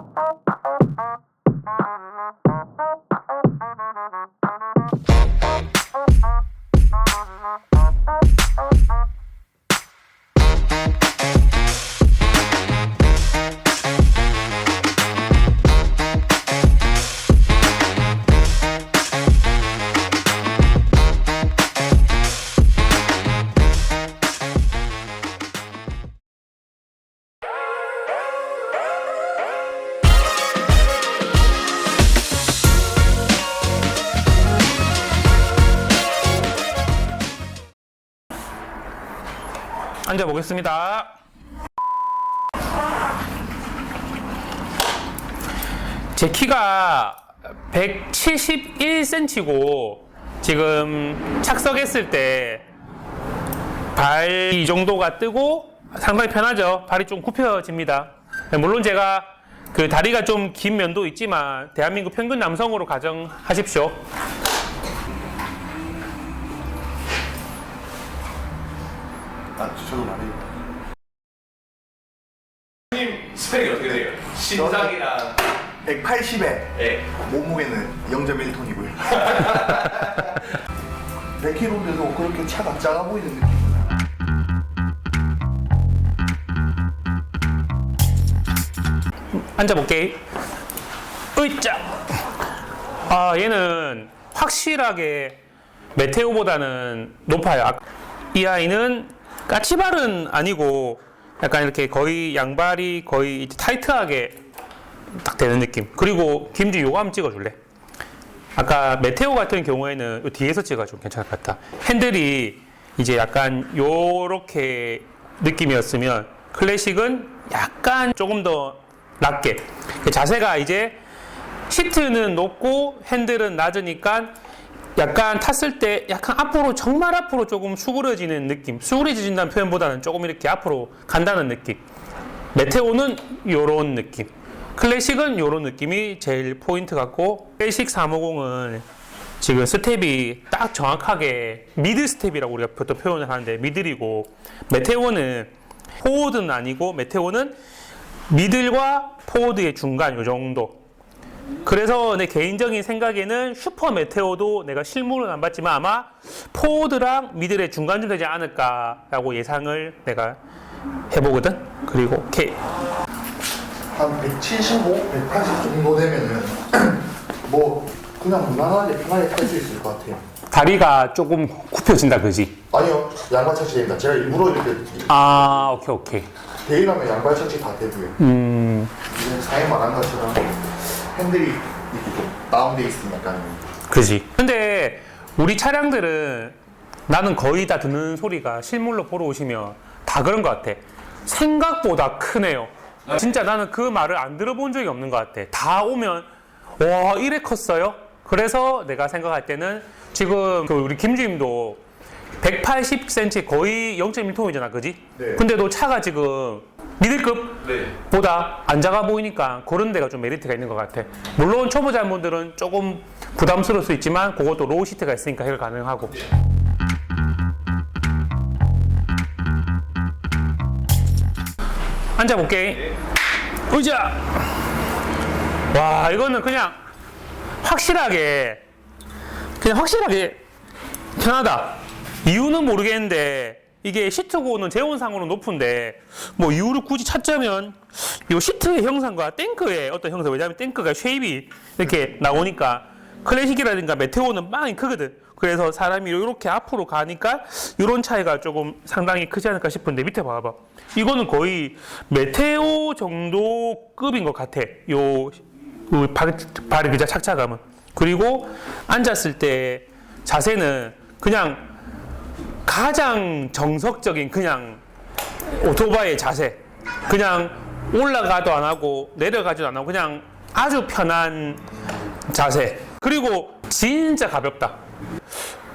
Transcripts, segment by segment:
Thank you. 앉아 보겠습니다. 제 키가 171cm고 지금 착석했을 때 발 이 정도가 뜨고 상당히 편하죠. 발이 좀 굽혀집니다. 물론 제가 그 다리가 좀 긴 면도 있지만 대한민국 평균 남성으로 가정하십시오. 아, 저도 말해요. 님 스펙이 어떻게 돼요? 신장이랑 180에 예. 몸무게는 0.1톤이고요. 100kg인데도 그렇게 차가 작아 보이는 느낌은 앉아볼게. 으이짜. 아, 얘는 확실하게 메테오보다는 높아요. 아, 이 아이는 까치발은 아니고 약간 이렇게 거의 양발이 거의 타이트하게 딱 되는 느낌. 그리고 김지 요거 한번 찍어줄래? 아까 메테오 같은 경우에는 요 뒤에서 찍어주면 괜찮을 것 같다. 핸들이 이제 약간 요렇게 느낌이었으면 클래식은 약간 조금 더 낮게. 그 자세가 이제 시트는 높고 핸들은 낮으니까 약간 탔을 때 약간 앞으로 정말 앞으로 조금 수그러지는 느낌. 수그러진다는 표현보다는 조금 이렇게 앞으로 간다는 느낌. 메테오는 요런 느낌. 클래식은 요런 느낌이 제일 포인트 같고 클래식 350은 지금 스텝이 딱 정확하게 미드 스텝이라고 우리가 보통 표현을 하는데 미들이고 메테오는 포워드는 아니고 메테오는 미들과 포워드의 중간 요 정도 그래서 내 개인적인 생각에는 슈퍼 메테오도 내가 실물은 안 봤지만 아마 포워드랑 미들의 중간쯤 되지 않을까라고 예상을 내가 해보거든 그리고 오케이 한 175, 180 정도 되면은 뭐 그냥 무난하게 편하게 탈 수 있을 것 같아요. 다리가 조금 굽혀진다 그지? 아니요, 양발 착지됩니다. 제가 일부러 이렇게 아 오케이 오케이 대일하면 양발 착지 다 되고요. 음 지금 사인 말한 것처럼 핸들이 이렇게 다운돼 있으니까 그지. 근데 우리 차량들은 나는 거의 다 듣는 소리가 실물로 보러 오시면 다 그런 것 같아. 생각보다 크네요. 진짜 나는 그 말을 안 들어본 적이 없는 것 같아. 다 오면 와 이래 컸어요? 그래서 내가 생각할 때는 지금 그 우리 김주임도 180cm 거의 0.1톤이잖아 그지? 네. 근데도 차가 지금 미들급 네. 보다 안 작아 보이니까 그런 데가 좀 메리트가 있는 것 같아. 물론 초보자분들은 조금 부담스러울 수 있지만 그것도 로우 시트가 있으니까 해결 가능하고. 앉아볼게. 의자. 와 이거는 그냥 확실하게 그냥 확실하게 편하다. 이유는 모르겠는데 이게 시트고는 재원상으로는 높은데 뭐 이유를 굳이 찾자면 이 시트의 형상과 탱크의 어떤 형상 왜냐하면 탱크가 쉐입이 이렇게 나오니까 클래식이라든가 메테오는 빵이 크거든. 그래서 사람이 이렇게 앞으로 가니까 이런 차이가 조금 상당히 크지 않을까 싶은데 밑에 봐봐. 이거는 거의 메테오 정도 급인 것 같아. 요그 발, 발의 그자 착착감은. 그리고 앉았을 때 자세는 그냥 가장 정석적인 그냥 오토바이의 자세. 그냥 올라가도 안 하고 내려가지도 안 하고 그냥 아주 편한 자세. 그리고 진짜 가볍다.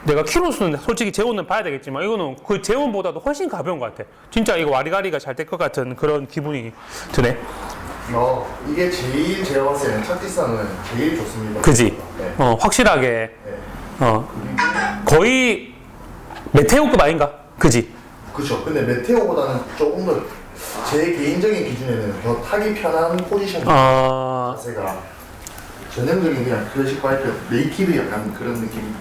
내가 키로수는 솔직히 재원은 봐야 되겠지만 이거는 그 재원보다도 훨씬 가벼운 것 같아. 진짜 이거 와리가리가 잘 될 것 같은 그런 기분이 드네. 어 이게 제일 제가 봤을 때는 착지성은 제일 좋습니다. 그지? 네. 어, 확실하게. 네. 어, 거의 메테오급 아닌가? 그지? 그렇죠. 근데 메테오보다는 조금 더 제 개인적인 기준에는 더 타기 편한 포지션 어, 자세가 전형적인 그냥 클래식 바이크 네이티브 약간 그런 느낌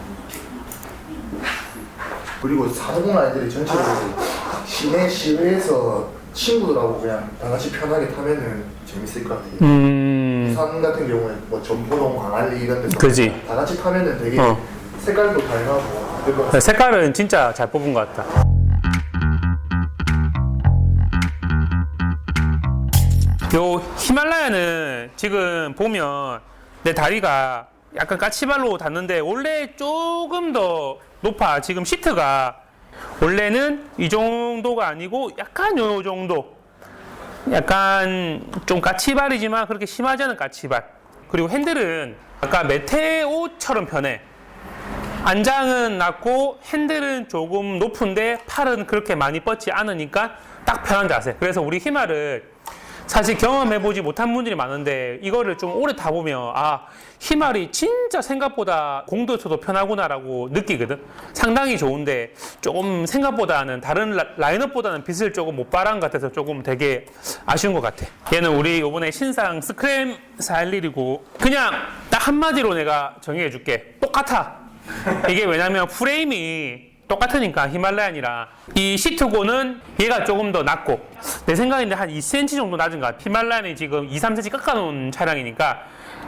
그리고 사동 아이들이 전체적으로 시내 시외에서 친구들하고 그냥 다 같이 편하게 타면은 재밌을 것 같아요 음, 부산 같은 경우에 뭐 전포동 광안리 이런 데서 그지. 다 같이 타면은 되게 어. 색깔도 다양하고 색깔은 진짜 잘 뽑은 것 같다. 요 히말라야는 지금 보면 내 다리가 약간 까치발로 닿는데 원래 조금 더 높아. 지금 시트가 원래는 이 정도가 아니고 약간 요 정도. 약간 좀 까치발이지만 그렇게 심하지 않은 까치발. 그리고 핸들은 아까 메테오처럼 편해. 안장은 낮고 핸들은 조금 높은데 팔은 그렇게 많이 뻗지 않으니까 딱 편한 자세. 그래서 우리 히마를 사실 경험해보지 못한 분들이 많은데 이거를 좀 오래 타보면 아 히말이 진짜 생각보다 공도에서도 편하구나라고 느끼거든. 상당히 좋은데 조금 생각보다는 다른 라- 라인업보다는 빛을 조금 못 발한 것 같아서 조금 되게 아쉬운 것 같아. 얘는 우리 이번에 신상 스크램 411이고 그냥 딱 한마디로 내가 정의해줄게. 똑같아. 이게 왜냐면 프레임이 똑같으니까 히말라얀이랑 이 시트고는 얘가 조금 더 낮고 내 생각인데 한 2cm 정도 낮은 것 같아. 히말라얀이 지금 2, 3cm 깎아놓은 차량이니까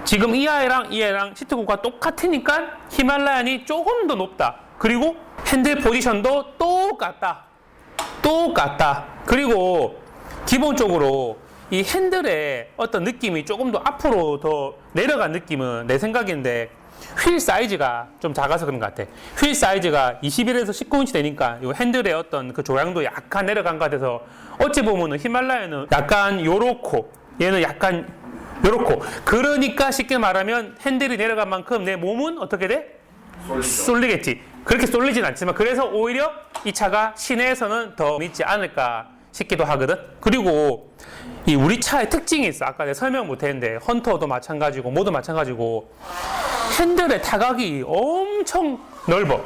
지금 이 아이랑 이 아이랑 시트고가 똑같으니까 히말라얀이 조금 더 높다. 그리고 핸들 포지션도 똑같다. 똑같다. 그리고 기본적으로 이 핸들의 어떤 느낌이 조금 더 앞으로 더 내려간 느낌은 내 생각인데 휠 사이즈가 좀 작아서 그런 것 같아. 휠 사이즈가 21에서 19인치 되니까 이 핸들의 어떤 그 조향도 약간 내려간 것 같아서 어찌 보면은 히말라야는 약간 요렇고 얘는 약간 요렇고 그러니까 쉽게 말하면 핸들이 내려간 만큼 내 몸은 어떻게 돼? 쏠리겠지. 그렇게 쏠리진 않지만 그래서 오히려 이 차가 시내에서는 더 믿지 않을까 싶기도 하거든. 그리고 이 우리 차의 특징이 있어. 아까 내가 설명 못 했는데 헌터도 마찬가지고 모두 마찬가지고 핸들의 타각이 엄청 넓어.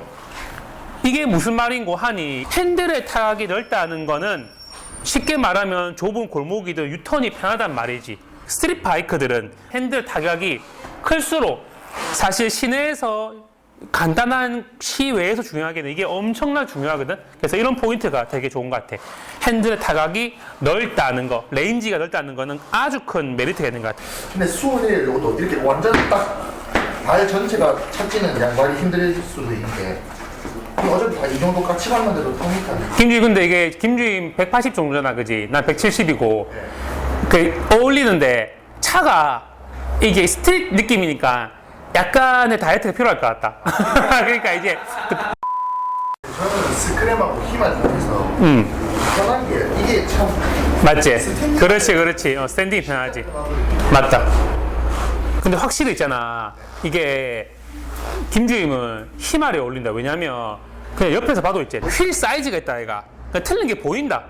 이게 무슨 말인고 하니 핸들의 타각이 넓다는 거는 쉽게 말하면 좁은 골목이든 유턴이 편하단 말이지. 스트릿 바이크들은 핸들 타격이 클수록 사실 시내에서 간단한 시외에서 중요하게는 이게 엄청나 중요하거든. 그래서 이런 포인트가 되게 좋은 것 같아. 핸들의 타각이 넓다는 거, 레인지가 넓다는 거는 아주 큰 메리트가 있는 것 같아. 근데 수온에 이것도 이렇게 완전 딱 발 전체가 착지는 양발이 힘들 수도 있는데 어차피 다 이 정도 까치발만 돼도 타니까 김주희 근데 이게 김주희 180 정도잖아, 그지? 난 170이고 그 어울리는데 차가 이게 스트릿 느낌이니까 약간의 다이어트가 필요할 것 같다. 그러니까 이제 저는 스크램하고 힘을 통해서 음 편한 게 이게 참 맞지? 그렇지, 그렇지. 어, 스탠딩이 편하지. 맞다. 근데 확실히 있잖아. 이게 김주임은 희말에 어울린다. 왜냐면 그냥 옆에서 봐도 있지. 휠 사이즈가 있다, 얘가. 그러니까 틀린 게 보인다.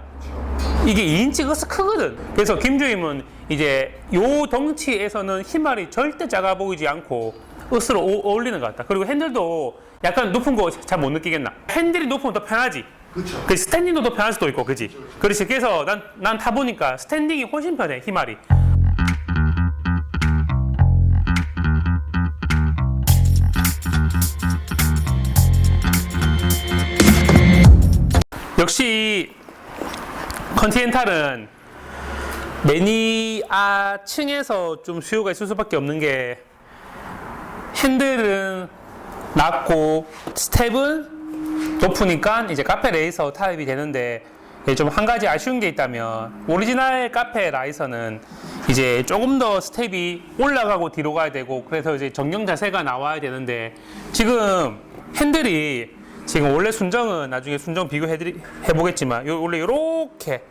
이게 2인치가 서 크거든. 그래서 김주임은 이제 요 덩치에서는 희말이 절대 작아 보이지 않고 으스로 오- 어울리는 것 같다. 그리고 핸들도 약간 높은 거 잘 못 느끼겠나? 핸들이 높으면 더 편하지. 그렇죠. 그 스탠딩도 더 편할 수도 있고, 그지? 그렇지. 그래서 난, 난 타보니까 스탠딩이 훨씬 편해, 히말이. 역시 컨티넨탈은 매니아층에서 좀 수요가 있을 수밖에 없는 게 핸들은 낮고 스텝은 높으니까 이제 카페 레이서 타입이 되는데 좀 한 가지 아쉬운 게 있다면 오리지널 카페 라이서는 이제 조금 더 스텝이 올라가고 뒤로 가야 되고 그래서 이제 정령 자세가 나와야 되는데 지금 핸들이 지금 원래 순정은 나중에 순정 비교해 보겠지만 요- 원래 이렇게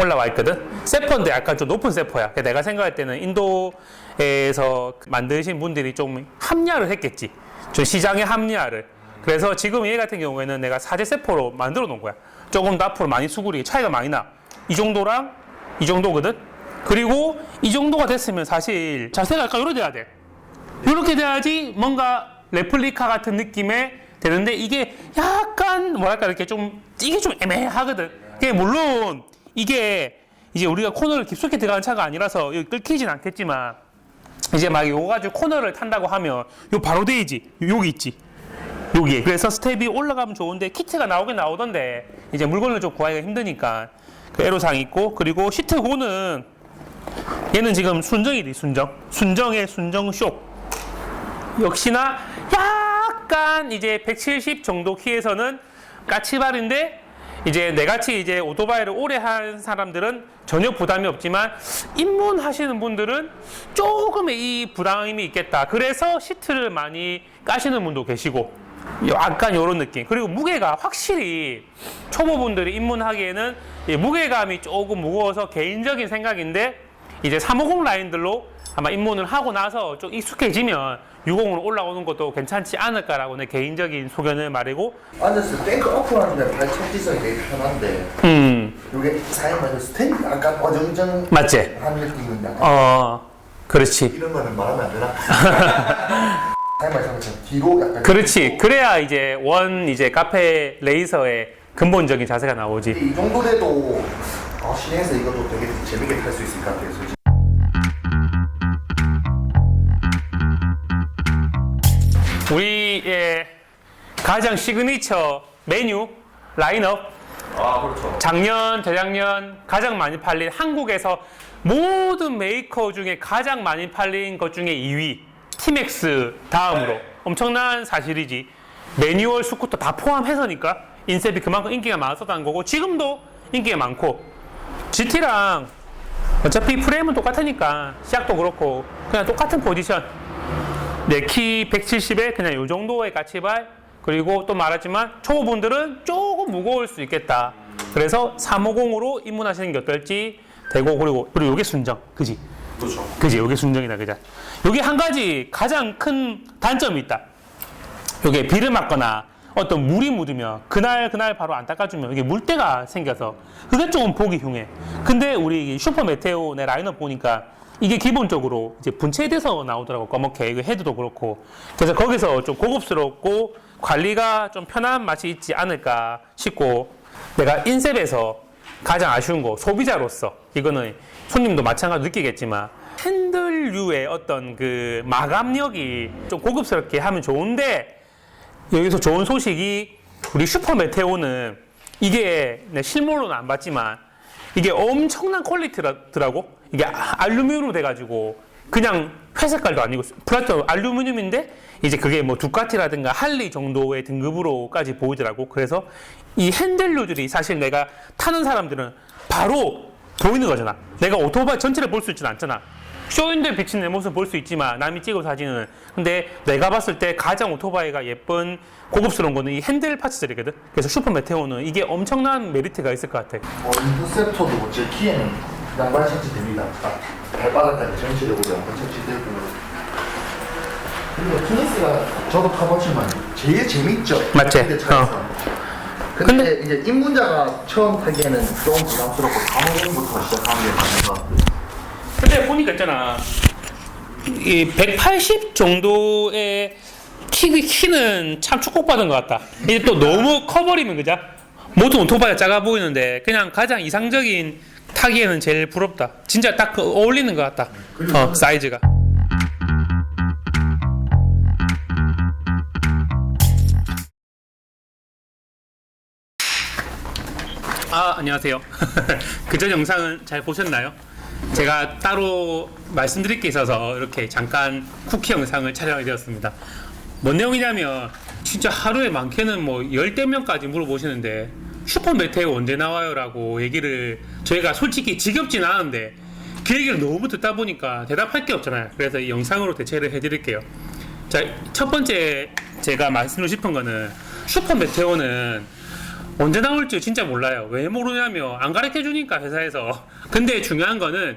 올라와 있거든. 세퍼인데 약간 좀 높은 세퍼야. 그래서 내가 생각할 때는 인도에서 만드신 분들이 좀 합리화를 했겠지. 좀 시장의 합리화를. 그래서 지금 얘 같은 경우에는 내가 사제 세퍼로 만들어 놓은 거야. 조금 더 앞으로 많이 수그리 차이가 많이 나. 이 정도랑 이 정도거든. 그리고 이 정도가 됐으면 사실 자세가 약간 이렇게 돼야 돼. 이렇게 돼야지 뭔가 레플리카 같은 느낌의 되는데 이게 약간 뭐랄까 이렇게 좀 이게 좀 애매하거든. 그게 물론 이게 이제 우리가 코너를 깊숙이 들어가는 차가 아니라서 여기 끊기진 않겠지만 이제 막 요거 가지고 코너를 탄다고 하면 요 바로 데이지? 여기 있지? 여기 그래서 스텝이 올라가면 좋은데 키트가 나오긴 나오던데 이제 물건을 좀 구하기가 힘드니까 그 애로사항이 있고 그리고 시트 고는 얘는 지금 순정이지 순정. 순정의 순정 쇼. 역시나 약간 이제 170 정도 키에서는 까치발인데 이제 내같이 이제 오토바이를 오래 한 사람들은 전혀 부담이 없지만 입문하시는 분들은 조금의 이 부담이 있겠다. 그래서 시트를 많이 까시는 분도 계시고 약간 이런 느낌. 그리고 무게가 확실히 초보분들이 입문하기에는 이 무게감이 조금 무거워서 개인적인 생각인데 이제 350 라인들로 아마 입문을 하고 나서 좀 익숙해지면 60으로 올라오는 것도 괜찮지 않을까라고 내 개인적인 소견을 말이고. 때 탱크 어프하는데 발 착지성이 되게 편한데. 음. 이게 사용하는 스탠드 약간 어정쩡한 맞지? 느낌은 약간 어 그렇지. 이런 거는 말하면 안 되나? 사용하는 것처럼 뒤로 약간 그렇지. 그래야 이제 원 이제 카페 레이서의 근본적인 자세가 나오지. 이 정도 돼도 아, 시내에서 이것도 되게 재밌게 탈 수 있을 것 같아요 솔직히 우리의 가장 시그니처 메뉴 라인업 아 그렇죠. 작년, 재작년 가장 많이 팔린 한국에서 모든 메이커 중에 가장 많이 팔린 것 중에 2위 티맥스 다음으로 네. 엄청난 사실이지 매뉴얼 스쿠터 다 포함해서니까 인셉이 그만큼 인기가 많았었다는 거고 지금도 인기가 많고 GT랑 어차피 프레임은 똑같으니까 시작도 그렇고 그냥 똑같은 포지션 내키 170에 그냥 요 정도의 가치발 그리고 또 말하지만 초보분들은 조금 무거울 수 있겠다. 그래서 350으로 입문하시는 게 어떨지 되고 그리고 그리고 요게 순정 그지 그렇죠. 그지 요게 순정이다 그자 요게 한 가지 가장 큰 단점이 있다. 요게 비를 맞거나 어떤 물이 묻으면 그날 그날 바로 안 닦아주면 이게 물때가 생겨서 그게 조금 보기 흉해. 근데 우리 슈퍼 메테오 내 라인업 보니까 이게 기본적으로 이제 분체돼서 나오더라고. 검게 이거 헤드도 그렇고. 그래서 거기서 좀 고급스럽고 관리가 좀 편한 맛이 있지 않을까 싶고. 내가 인셉에서 가장 아쉬운 거 소비자로서. 이거는 손님도 마찬가지로 느끼겠지만 핸들류의 어떤 그 마감력이 좀 고급스럽게 하면 좋은데 여기서 좋은 소식이 우리 슈퍼 메테오는 이게 내 실물로는 안 봤지만 이게 엄청난 퀄리티더라고 이게 아- 알루미늄으로 돼가지고 그냥 회색깔도 아니고 플라토 알루미늄인데 이제 그게 뭐 두카티라든가 할리 정도의 등급으로까지 보이더라고. 그래서 이 핸들류들이 사실 내가 타는 사람들은 바로 보이는 거잖아. 내가 오토바이 전체를 볼 수 있지는 않잖아. 쇼윈도에 비친 내 모습 볼 수 있지만 남이 찍은 사진은. 근데 내가 봤을 때 가장 오토바이가 예쁜 고급스러운 거는 이 핸들 파츠들이거든. 그래서 슈퍼 메테오는 이게 엄청난 메리트가 있을 것 같아. 어, 인터셉터도 제 키에는 양발 착지됩니다. 딱 발바닥까지 전체적으로 양발 착지되고 그리고 테니스가 저도 타봤지만 제일 재밌죠. 맞지? 근데 차에서. 근데, 이제 입문자가 처음 타기에는 좀 부담스럽고 350부터 시작하는 게 맞는 것 같아요. 근데 보니까 있잖아. 이 180 정도의 키, 키는 참 축복받은 것 같다. 이게 또 너무 커버리면 그자 모든 오토바이가 작아 보이는데 그냥 가장 이상적인 타기에는 제일 부럽다 진짜 딱 그 어울리는 것 같다 어, 사이즈가 아 안녕하세요 그전 영상은 잘 보셨나요? 제가 따로 말씀드릴 게 있어서 이렇게 잠깐 쿠키 영상을 촬영하게 되었습니다. 뭔 내용이냐면 진짜 하루에 많게는 뭐 열댓 명까지 물어보시는데 슈퍼 메테오 언제 나와요라고 얘기를 저희가 솔직히 지겹진 않은데 그 얘기를 너무 듣다 보니까 대답할 게 없잖아요. 그래서 이 영상으로 대체를 해드릴게요. 자, 첫 번째 제가 말씀드리고 싶은 거는 슈퍼 메테오는 언제 나올지 진짜 몰라요. 왜 모르냐면 안 가르쳐 주니까 회사에서. 근데 중요한 거는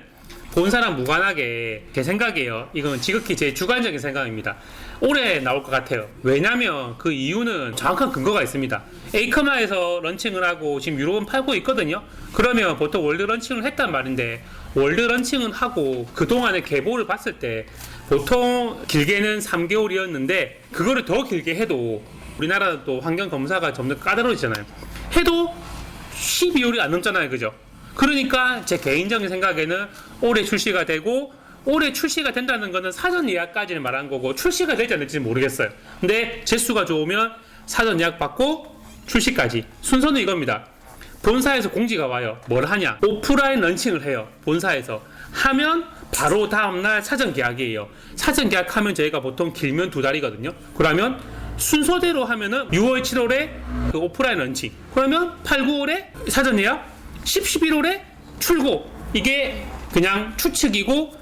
본 사람 무관하게 제 생각이에요. 이건 지극히 제 주관적인 생각입니다. 올해 나올 것 같아요. 왜냐면 그 이유는 정확한 근거가 있습니다. 에이커마에서 런칭을 하고 지금 유럽은 팔고 있거든요. 그러면 보통 월드 런칭을 했단 말인데 월드 런칭은 하고 그동안의 계보를 봤을 때 보통 길게는 3개월이었는데 그거를 더 길게 해도 우리나라는 또 환경 검사가 점점 까다로워지잖아요. 해도 12월이 안 넘잖아요. 그죠? 그러니까 제 개인적인 생각에는 올해 출시가 되고 올해 출시가 된다는 거는 사전 예약까지는 말한 거고 출시가 될지 안 될지는 모르겠어요. 근데 재수가 좋으면 사전 예약 받고 출시까지 순서는 이겁니다. 본사에서 공지가 와요. 뭘 하냐? 오프라인 런칭을 해요. 본사에서 하면 바로 다음날 사전 계약이에요. 사전 계약하면 저희가 보통 길면 두 달이거든요. 그러면 순서대로 하면은 6월, 7월에 그 오프라인 런칭. 그러면 8, 9월에 사전 예약, 10, 11월에 출고. 이게 그냥 추측이고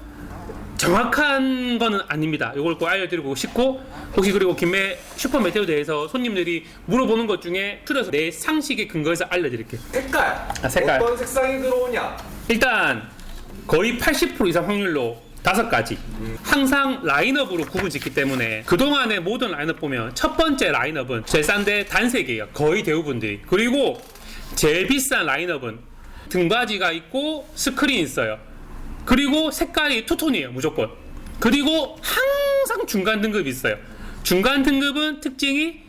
정확한 거는 아닙니다. 이걸 꼭 알려드리고 싶고 혹시 그리고 김해 슈퍼 메테오 대해서 손님들이 물어보는 것 중에 줄여서 내 상식에 근거해서 알려드릴게요. 색깔. 아, 색깔. 어떤 색상이 들어오냐? 일단 거의 80% 이상 확률로 다섯 가지. 항상 라인업으로 구분 짓기 때문에 그동안의 모든 라인업 보면 첫 번째 라인업은 제일 싼데 단색이에요. 거의 대부분들이. 그리고 제일 비싼 라인업은 등받이가 있고 스크린 있어요. 그리고 색깔이 투톤이에요. 무조건. 그리고 항상 중간 등급이 있어요. 중간 등급은 특징이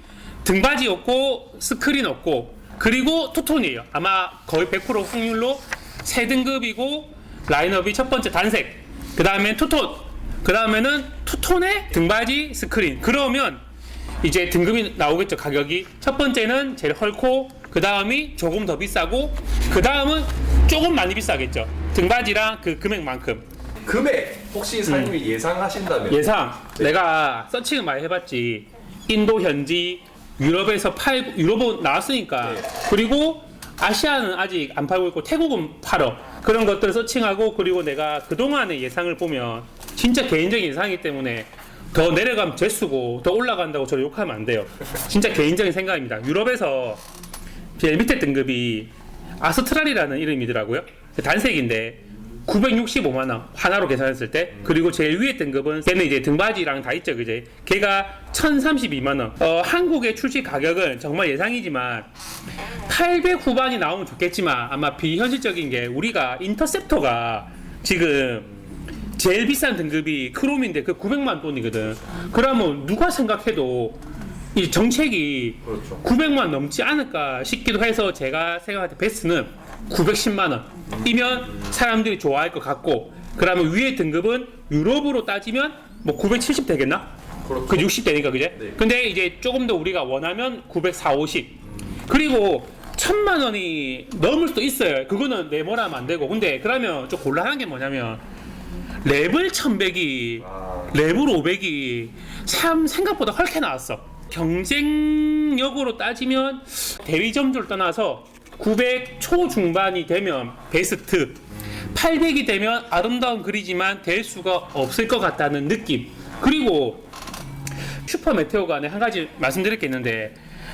등받이 없고 스크린 없고 그리고 투톤이에요. 아마 거의 100% 확률로 세 등급이고 라인업이 첫 번째 단색, 그 다음에 투톤, 그 다음에는 투톤에 등받이 스크린. 그러면 이제 등급이 나오겠죠 가격이. 첫 번째는 제일 헐고 그 다음이 조금 더 비싸고 그 다음은 조금 많이 비싸겠죠. 등받이랑 그 금액만큼. 금액 혹시 사장님이 예상하신다면 음. 예상 내가 서칭을 많이 해봤지 인도 현지 유럽에서 팔 유럽은 나왔으니까 네. 그리고 아시아는 아직 안 팔고 있고 태국은 팔어 그런 것들 서칭하고 그리고 내가 그동안의 예상을 보면 진짜 개인적인 예상이기 때문에 더 내려가면 재수고 더 올라간다고 저를 욕하면 안 돼요 진짜 개인적인 생각입니다 유럽에서 제일 밑에 등급이 아스트랄이라는 이름이더라고요. 단색인데 965만 원 하나로 계산했을 때 그리고 제일 위에 등급은 걔는 이제 등받이랑 다 있죠 그제? 걔가 1032만 원. 어, 한국의 출시 가격은 정말 예상이지만 800 후반이 나오면 좋겠지만 아마 비현실적인 게 우리가 인터셉터가 지금 제일 비싼 등급이 크롬인데 그 900만 돈이거든. 그러면 누가 생각해도 이 정책이 그렇죠. 900만 넘지 않을까 싶기도 해서 제가 생각할 때 베스트는 910만 원이면 사람들이 좋아할 것 같고 그러면 위에 등급은 유럽으로 따지면 뭐 970 되겠나? 그렇죠. 그 60 되니까 그제? 네. 근데 이제 조금 더 우리가 원하면 940, 50 그리고 천만 원이 넘을 수도 있어요. 그거는 네모라면 안 되고 근데 그러면 좀 곤란한 게 뭐냐면 랩을 1100이 아, 랩을 500이 참 생각보다 헐게 나왔어. 경쟁력으로 따지면 점수를 떠나서 900 초중반이 되면 베스트, 800이 되면 아름다운 글이지만 될 수가 없을 것 같다는 느낌. 그리고 슈퍼 메테오 간에 한 가지 말씀드릴 게 있는데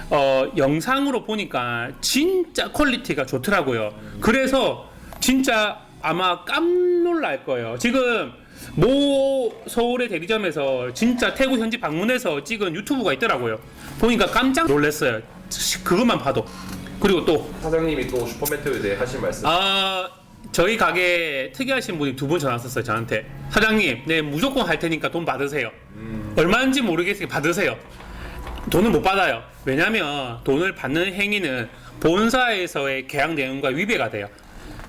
어, 영상으로 보니까 진짜 퀄리티가 좋더라고요. 그래서 진짜 아마 깜놀랄 거예요. 지금 모 서울의 대리점에서 진짜 태국 현지 방문해서 찍은 유튜브가 있더라고요. 보니까 깜짝 놀랐어요. 그것만 봐도. 그리고 또 사장님이 또 슈퍼메테오에 대해 하실 말씀. 아 저희 가게 특이하신 분이 두 분 전화 왔었어요 저한테 사장님 네 무조건 할 테니까 돈 받으세요 얼마인지 모르겠으니까 받으세요 돈은 못 받아요 왜냐면 돈을 받는 행위는 본사에서의 계약 내용과 위배가 돼요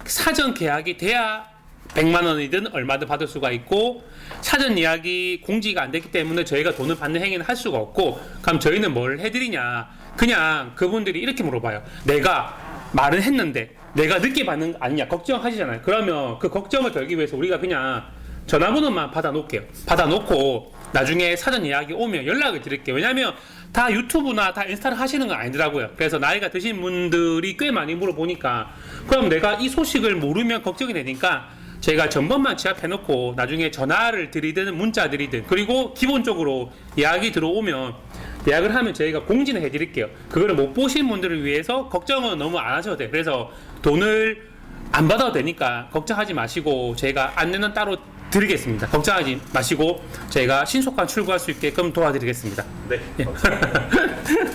사전 계약이 돼야 100만 원이든 얼마든 받을 수가 있고 사전 예약이 공지가 안 됐기 때문에 저희가 돈을 받는 행위는 할 수가 없고 그럼 저희는 뭘 해드리냐? 그냥 그분들이 이렇게 물어봐요. 내가 말은 했는데 내가 늦게 받는 거 아니냐? 걱정하시잖아요. 그러면 그 걱정을 덜기 위해서 우리가 그냥 전화번호만 받아 놓을게요. 받아 놓고 나중에 사전 예약이 오면 연락을 드릴게요. 왜냐면 다 유튜브나 다 인스타를 하시는 건 아니더라고요. 그래서 나이가 드신 분들이 꽤 많이 물어보니까 그럼 내가 이 소식을 모르면 걱정이 되니까 제가 전번만 지압해 놓고 나중에 전화를 드리든 문자 드리든 그리고 기본적으로 예약이 들어오면 예약을 하면 저희가 공지는 해드릴게요. 그거를 못 보신 분들을 위해서 걱정은 너무 안 하셔도 돼요. 그래서 돈을 안 받아도 되니까 걱정하지 마시고 저희가 안내는 따로 드리겠습니다. 걱정하지 마시고 저희가 신속한 출고할 수 있게끔 도와드리겠습니다. 네. 감사합니다.